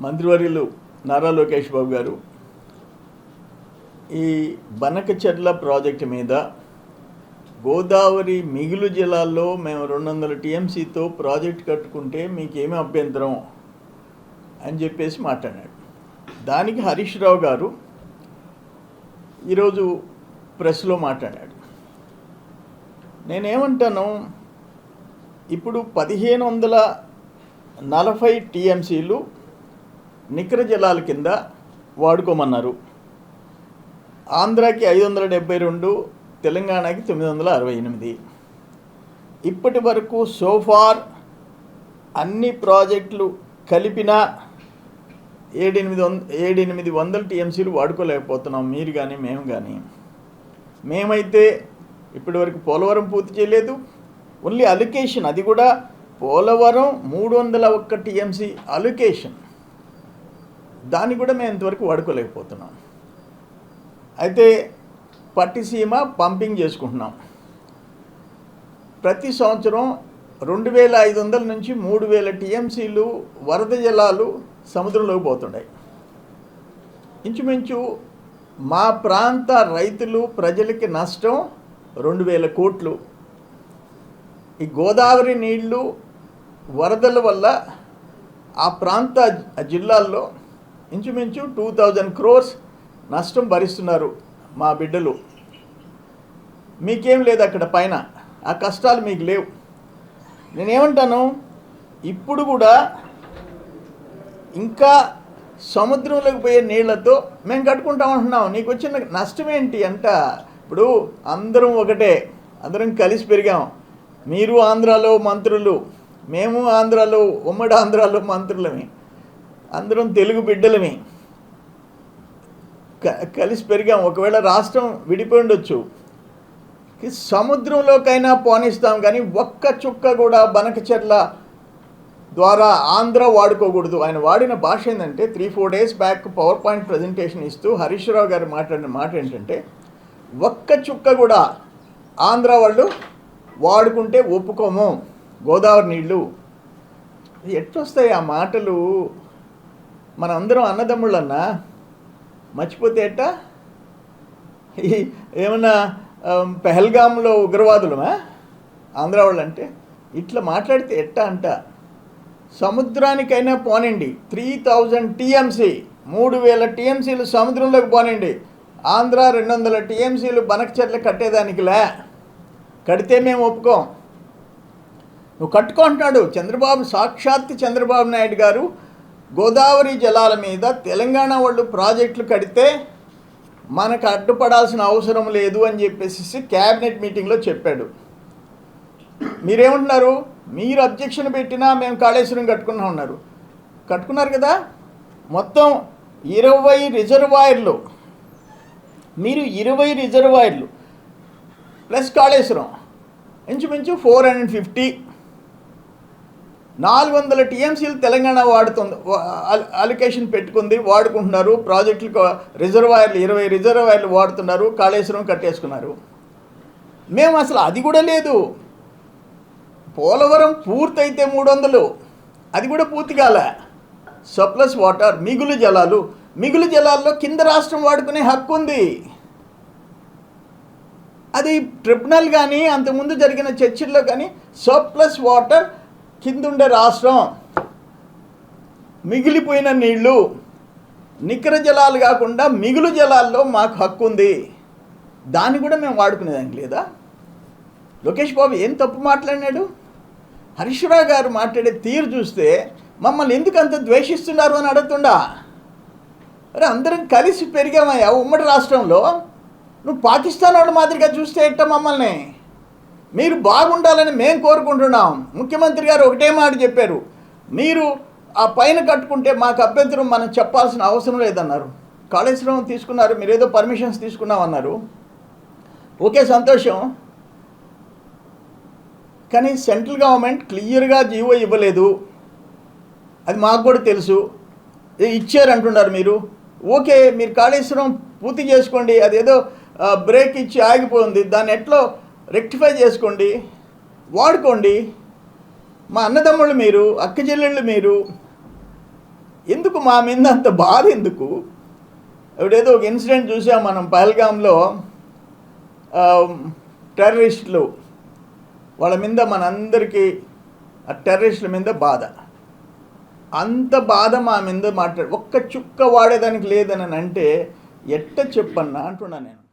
మంత్రివర్యులు నారా లోకేష్ బాబు గారు ఈ బనకచెర్ల ప్రాజెక్టు మీద గోదావరి మిగులు జిల్లాల్లో మేము రెండు వందల టీఎంసీతో ప్రాజెక్ట్ కట్టుకుంటే మీకేమి అభ్యంతరం అని చెప్పేసి మాట్లాడాడు. దానికి హరీష్ రావు గారు ఈరోజు ప్రెస్లో మాట్లాడాడు. నేనేమంటాను ఇప్పుడు పదిహేను వందల నలభై టీఎంసీలు నికర జలాల కింద వాడుకోమన్నారు. ఆంధ్రాకి ఐదు వందల డెబ్బై రెండు తెలంగాణకి తొమ్మిది వందల అరవై ఎనిమిది. ఇప్పటి వరకు సోఫార్ అన్ని ప్రాజెక్టులు కలిపిన ఏడెనిమిది వంద ఏడెనిమిది వందల టీఎంసీలు వాడుకోలేకపోతున్నాం మీరు కానీ మేము కానీ మేమైతే ఇప్పటివరకు పోలవరం పూర్తి చేయలేదు. ఓన్లీ అలికేషన్ అది కూడా పోలవరం మూడు వందల ఒక్క టీఎంసీ అలికేషన్ దాన్ని కూడా మేము ఇంతవరకు వాడుకోలేకపోతున్నాం. అయితే పట్టిసీమ పంపింగ్ చేసుకుంటున్నాం. ప్రతి సంవత్సరం రెండు వేల ఐదు వందల నుంచి మూడు వేల టీఎంసీలు వరద జలాలు సముద్రంలోకి పోతున్నాయి. ఇంచుమించు మా ప్రాంత రైతులు ప్రజలకి నష్టం రెండు వేల కోట్లు. ఈ గోదావరి నీళ్ళు వరదల వల్ల ఆ ప్రాంత జిల్లాల్లో ఇంచుమించు టూ థౌజండ్ క్రోర్స్ నష్టం భరిస్తున్నారు మా బిడ్డలు. మీకేం లేదు అక్కడ పైన. ఆ కష్టాలు మీకు లేవు. నేనేమంటాను ఇప్పుడు కూడా ఇంకా సముద్రంలోకి పోయే నీళ్ళతో మేము కట్టుకుంటాం అంటున్నాం. నీకు వచ్చిన నష్టం ఏంటి అంట. ఇప్పుడు అందరం ఒకటే అందరం కలిసి పెరిగాం. మీరు ఆంధ్రాలో మంత్రులు మేము ఆంధ్రాలో ఉమ్మడి ఆంధ్రాలో మంత్రులమే. అందరం తెలుగు బిడ్డలమే. క- కలిసి పెరిగాం. ఒకవేళ రాష్ట్రం విడిపోయి ఉండొచ్చు. సముద్రంలోకైనా పోనిస్తాం కానీ ఒక్క చుక్క కూడా బనకచెర్ల ద్వారా ఆంధ్ర వాడుకోకూడదు. ఆయన వాడిన భాష ఏంటంటే three four days back power point presentation ఇస్తూ హరీష్ రావు గారు మాట్లాడిన మాట ఏంటంటే ఒక్క చుక్క కూడా ఆంధ్ర వాళ్ళు వాడుకుంటే ఒప్పుకోము. గోదావరి నీళ్ళు ఎట్లొస్తాయి ఆ మాటలు? మనందరం అన్నదమ్ముళ్ళన్నా మర్చిపోతే ఎట్టా? ఈ ఏమన్నా పెహల్గాంలో ఉగ్రవాదులమా? ఆంధ్ర వాళ్ళు అంటే ఇట్లా మాట్లాడితే ఎట్టా అంట? సముద్రానికైనా పోనండి. త్రీ థౌజండ్ టీఎంసీ మూడు వేల టీఎంసీలు సముద్రంలోకి పోనండి. ఆంధ్ర రెండు వందల టీఎంసీలు బనకచెట్లు కట్టేదానికిలే. కడితే మేము ఒప్పుకోం. నువ్వు కట్టుకుంటున్నాడు చంద్రబాబు సాక్షాత్ చంద్రబాబు నాయుడు గారు. గోదావరి జలాల మీద తెలంగాణ వాళ్ళు ప్రాజెక్టులు కడితే మనకు అడ్డుపడాల్సిన అవసరం లేదు అని చెప్పేసి క్యాబినెట్ మీటింగ్లో చెప్పాడు. మీరేమంటున్నారు? మీరు అబ్జెక్షన్ పెట్టినా మేము కాళేశ్వరం కట్టుకున్నా ఉన్నారు కట్టుకున్నారు కదా? మొత్తం ఇరవై రిజర్వాయర్లు. మీరు ఇరవై రిజర్వాయర్లు ప్లస్ కాళేశ్వరం. ఇంచుమించు ఫోర్ హండ్రెడ్ ఫిఫ్టీ నాలుగు వందల టీఎంసీలు తెలంగాణ వాడుతుంది. అలికేషన్ పెట్టుకుంది వాడుకుంటున్నారు. ప్రాజెక్టులకు రిజర్వాయర్లు ఇరవై రిజర్వాయర్లు వాడుతున్నారు. కాళేశ్వరం కట్టేసుకున్నారు. మేము అసలు అది కూడా లేదు. పోలవరం పూర్తయితే మూడు వందలు. అది కూడా పూర్తి కాలే. సప్లస్ వాటర్ మిగులు జలాలు. మిగులు జలాల్లో కింద రాష్ట్రం వాడుకునే హక్కు ఉంది. అది ట్రిబ్యునల్ కానీ అంతకుముందు జరిగిన చర్చిల్లో కానీ సప్లస్ వాటర్ కిందుండే రాష్ట్రం. మిగిలిపోయిన నీళ్ళు నికర జలాలు కాకుండా మిగులు జలాల్లో మాకు హక్కు ఉంది దాన్ని కూడా మేము వాడుకునేదానికి లేదా? లోకేష్ బాబు ఏం తప్పు మాట్లాడినాడు? హరీష్రావు గారు మాట్లాడే తీరు చూస్తే మమ్మల్ని ఎందుకు అంత ద్వేషిస్తున్నారు అని అడుగుతుండా? అరే అందరం కలిసి పెరిగామయ్యా. ఉమ్మడి రాష్ట్రంలో నువ్వు పాకిస్తాన్ వాళ్ళ మాదిరిగా చూస్తే ఎట్ట మమ్మల్ని? మీరు బాగుండాలని మేము కోరుకుంటున్నాం. ముఖ్యమంత్రి గారు ఒకటే మాట చెప్పారు. మీరు ఆ పైన కట్టుకుంటే మాకు అభ్యంతరం మనం చెప్పాల్సిన అవసరం లేదన్నారు. కాళేశ్వరం తీసుకున్నారు మీరు ఏదో పర్మిషన్స్ తీసుకున్నామన్నారు. ఓకే సంతోషం. కానీ సెంట్రల్ గవర్నమెంట్ క్లియర్గా జీవో ఇవ్వలేదు. అది మాకు కూడా తెలుసు. ఇచ్చారంటున్నారు మీరు. ఓకే మీరు కాళేశ్వరం పూర్తి చేసుకోండి. అదేదో బ్రేక్ ఇచ్చి ఆగిపోయింది. దాన్ని ఎట్లో రెక్టిఫై చేసుకోండి వాడుకోండి. మా అన్నదమ్ముళ్ళు మీరు అక్క చెల్లెళ్ళు మీరు ఎందుకు మా మీద అంత బాధ ఎందుకు? ఇప్పుడేదో ఒక ఇన్సిడెంట్ చూసాం మనం పహల్గాంలో టెర్రరిస్టులు. వాళ్ళ మీద మనందరికీ ఆ టెర్రరిస్టుల మీద బాధ. అంత బాధ మా మీద మాట్లాడు ఒక్క చుక్క వాడేదానికి లేదని అంటే ఎట్ట చెప్పన్నా అంటున్నా నేను.